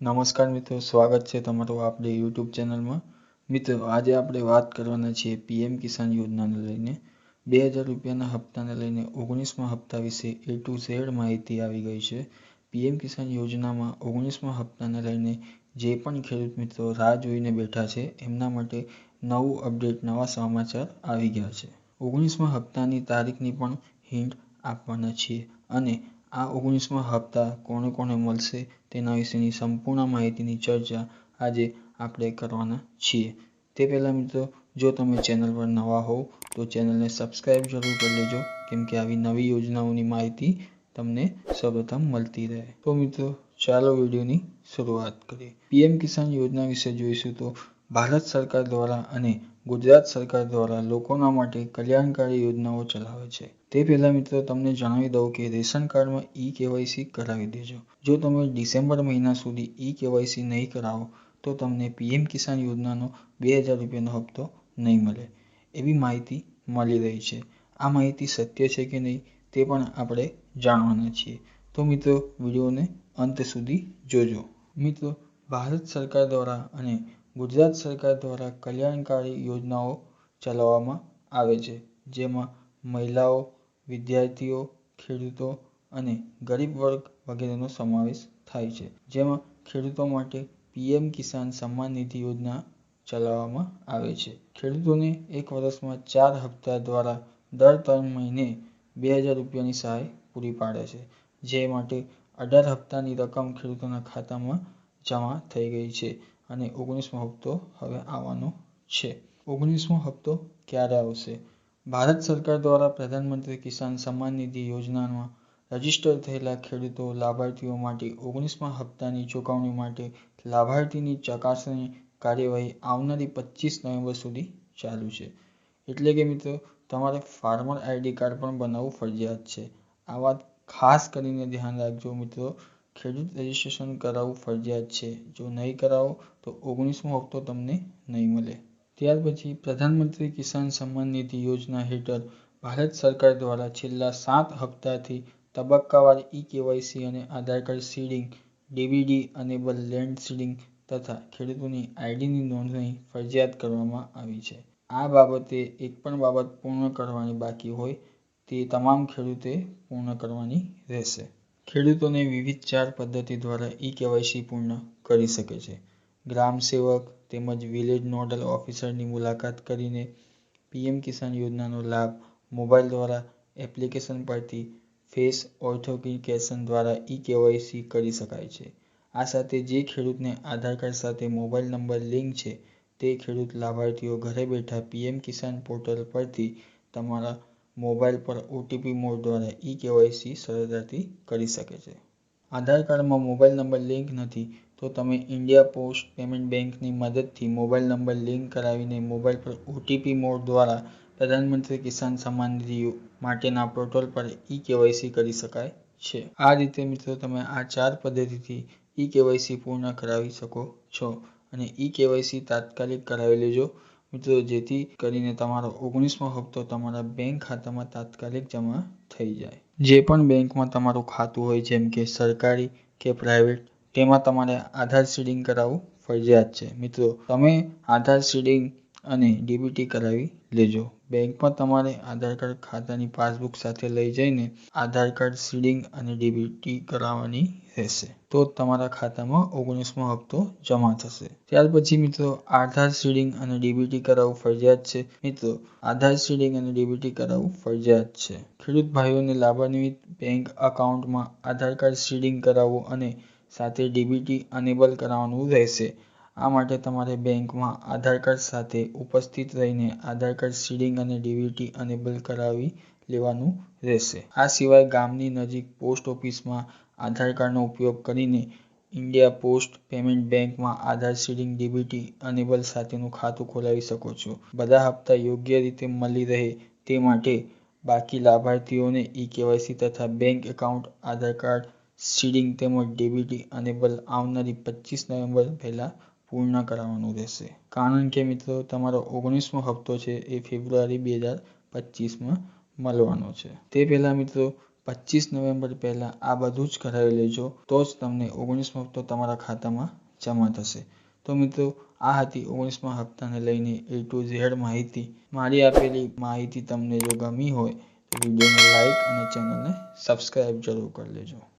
નમસ્કાર મિત્રો, સ્વાગત છે તમારું આપણી યુટ્યુબ ચેનલમાં. મિત્રો, આજે આપણે વાત કરવાના છીએ પીએમ કિસાન યોજનાને લઈને. બે હજાર રૂપિયાના હપ્તાને લઈને ઓગણીસમાં હપ્તા વિશે એ ટુ ઝેડ માહિતી આવી ગઈ છે. પીએમ કિસાન યોજનામાં ઓગણીસમાં હપ્તાને લઈને જે પણ ખેડૂત મિત્રો રાહ જોઈને બેઠા છે, એમના માટે નવું અપડેટ, નવા સમાચાર આવી ગયા છે. ઓગણીસમાં હપ્તાની તારીખની પણ હિન્ટ આપવાના છીએ અને આ ઓગણીસમા હપ્તા કોને કોને મળશે તેના વિશેની સંપૂર્ણ માહિતીની ચર્ચા આજે આપણે કરવાના છીએ. તે પહેલાં મિત્રો, જો તમે ચેનલ પર નવા હોવ, તો ચેનલને સબસ્ક્રાઈબ જરૂર કરી લેજો, કેમ કે આવી નવી યોજનાઓની માહિતી તમને સૌપ્રથમ મળતી રહે. તો મિત્રો, ચાલો વિડીયોની શરૂઆત કરીએ. પીએમ કિસાન યોજના વિશે જોઈશું તો ભારત સરકાર દ્વારા અને ગુજરાત સરકાર દ્વારા લોકોના માટે કલ્યાણકારી યોજનાઓ ચલાવે છે. તે પહેલાં મિત્રો તમને જણાવી દઉં કે રેશન કાર્ડમાં ઈ કેવાયસી કરાવી દેજો. જો તમે ડિસેમ્બર મહિના સુધી ઈ કેવાયસી નહીં કરાવો, તો તમને પીએમ કિસાન યોજનાનો બે હજાર રૂપિયાનો હપ્તો નહીં મળે. એવી માહિતી મળી રહી છે. આ માહિતી સત્ય છે કે નહીં તે પણ આપણે જાણવાના છીએ. તો મિત્રો, વિડીયોને અંત સુધી જોજો. મિત્રો, ભારત સરકાર દ્વારા અને ગુજરાત સરકાર દ્વારા કલ્યાણકારી યોજનાઓ ચલાવવામાં આવે છે, જેમાં મહિલાઓ, વિદ્યાર્થીઓ, ખેડૂતો અને ગરીબ વર્ગ વગેરેનો સમાવેશ થાય છે. જેમાં ખેડૂતો માટે પીએમ કિસાન સન્માન નિધિ યોજના ચલાવવામાં આવે છે. ખેડૂતોને એક વર્ષમાં ચાર હપ્તા દ્વારા દર ત્રણ મહિને બે હજાર રૂપિયાની સહાય પૂરી પાડે છે, જે માટે અઢાર હપ્તાની રકમ ખેડૂતોના ખાતામાં જમા થઈ ગઈ છે. અને ઓગણીસમો હપ્તો હવે આવવાનો છે. ઓગણીસમો હપ્તો ક્યારે આવશે? ભારત સરકાર દ્વારા પ્રધાનમંત્રી કિસાન સન્માન નિધિ યોજનામાં રજિસ્ટર થયેલા ખેડૂતો લાભાર્થીઓ માટે ઓગણીસમા હપ્તાની ચૂકવણી માટે લાભાર્થીની ચકાસણી કાર્યવાહી આવનારી પચીસ નવેમ્બર સુધી ચાલુ છે. એટલે કે મિત્રો, તમારે ફાર્મર આઈડી કાર્ડ પણ બનાવવું ફરજિયાત છે. આ વાત ખાસ કરીને ધ્યાન રાખજો મિત્રો. ખેડૂત રજીસ્ટ્રેશન કરાવવું ફરજિયાત છે. જો નહીં કરાવો, તો ઓગણીસમો હપ્તો તમને નહીં મળે. ત્યાર પછી પ્રધાનમંત્રી કિસાન સન્માન નિધિ યોજના હેઠળ ભારત સરકાર દ્વારા છેલ્લા સાત હપ્તાથી તબક્કાવાર ઈ કેવાયસી અને Aadhaar card seeding DBT enable land seeding તથા ખેડૂતોની આઈડીની નોંધણી ફરજિયાત કરવામાં આવી છે. આ બાબતે એક પણ બાબત પૂર્ણ કરવાની બાકી હોય તે તમામ ખેડૂતે પૂર્ણ કરવાની રહેશે. ખેડૂતોને વિવિધ ચાર પદ્ધતિ દ્વારા ઈ કેવાયસી પૂર્ણ કરી શકે છે. ગ્રામ સેવક તેમજ વિલેજ નોડલ ઓફિસરની મુલાકાત કરીને પીએમ કિસાન યોજનાનો લાભ મોબાઈલ દ્વારા એપ્લિકેશન પરથી ફેસ ઓથોન્ટિકેશન દ્વારા ઈ કેવાયસી કરી શકાય છે. આ સાથે જે ખેડૂતને આધાર કાર્ડ સાથે મોબાઈલ નંબર લિંક છે તે ખેડૂત લાભાર્થીઓ ઘરે બેઠા પીએમ કિસાન પોર્ટલ પરથી તમારા મોબાઈલ પર ઓટીપી મોડ દ્વારા ઈ કેવાયસી સરળતાથી કરી શકે છે. આધાર કાર્ડમાં મોબાઈલ નંબર લિંક નથી, તો તમે ઇન્ડિયા પોસ્ટ પેમેન્ટ બેંકની મદદથી મોબાઈલ નંબર લિંક કરાવીને મોબાઈલ પર ઓટીપી મોડ દ્વારા પ્રધાનમંત્રી કિસાન સન્માન નિધિ માટેના પોર્ટલ પર ઈ કેવાયસી કરી શકાય છે. આ રીતે મિત્રો તમે આ ચાર પદ્ધતિથી ઈ કેવાયસી પૂર્ણ કરાવી શકો છો અને ઈ કેવાયસી તાત્કાલિક કરાવી લેજો. મિત્રો, જેથી કરીને તમારો ઓગણીસમો હપ્તો તમારા બેંક ખાતામાં તાત્કાલિક જમા થઈ જાય. જે પણ બેંકમાં તમારું ખાતું હોય, જેમ કે સરકારી કે પ્રાઇવેટ તેમાં તમારે આધાર સીડિંગ કરાવવું ફરજિયાત છે. મિત્રો, તમે આધાર સીડિંગ અને ડીબીટી કરાવી લેજો. બેંકમાં તમારે આધાર કાર્ડ ખાતાની પાસબુક સાથે લઈ જઈને આધાર કાર્ડ સીડિંગ અને ડીબીટી કરાવવાની રહેશે. તો તમારા ખાતામાં ઓગણીસમો હપ્તો જમા થશે. ત્યાર પછી મિત્રો, આધાર સીડિંગ અને ડીબીટી કરાવવું ફરજિયાત છે. મિત્રો, આધાર સીડિંગ અને ડીબીટી કરાવવું ફરજિયાત છે. ખેડૂત ભાઈઓને લાભાન્વિત બેંક એકાઉન્ટમાં આધાર કાર્ડ સીડિંગ કરાવવું અને સાથે ડીબીટી અનેબલ કરાવવાનું રહેશે. આ માટે તમારે બેંકમાં આધાર કાર્ડ સાથે ઉપસ્થિત રહીને આધાર કાર્ડ સીડિંગ અને ડીવીટી અનેબલ કરાવી લેવાનું રહેશે. આ સિવાય ગામની નજીક પોસ્ટ ઓફિસમાં આધાર કાર્ડનો ઉપયોગ કરીને ઇન્ડિયા પોસ્ટ પેમેન્ટ બેંકમાં આધાર સીડિંગ ડીબીટી અનેબલ સાથેનું ખાતું ખોલાવી શકો છો. બધા હપ્તા યોગ્ય રીતે મળી રહે તે માટે બાકી લાભાર્થીઓને ઈ કેવાયસી તથા bank account, Aadhaar card, seeding તેમજ ડીબીટી અનેબલ આવનારી પચીસ નવેમ્બર પહેલાં પૂર્ણ કરાવવાનું રહેશે. કારણ કે મિત્રો, તમારો ઓગણીસમો હપ્તો છે એ ફેબ્રુઆરી બે હજાર પચીસમાં મળવાનો છે. તે પહેલાં મિત્રો, પચીસ નવેમ્બર પહેલાં આ બધું જ કરાવી લેજો, તો જ તમને ઓગણીસમો હપ્તો તમારા ખાતામાં જમા થશે. તો મિત્રો, આ હતી ઓગણીસમા હપ્તાને લઈને એ ટુ ઝેડ માહિતી. મારી આપેલી માહિતી તમને જો ગમી હોય, તો વિડીયોને લાઇક અને ચેનલને સબસ્ક્રાઈબ જરૂર કરી લેજો.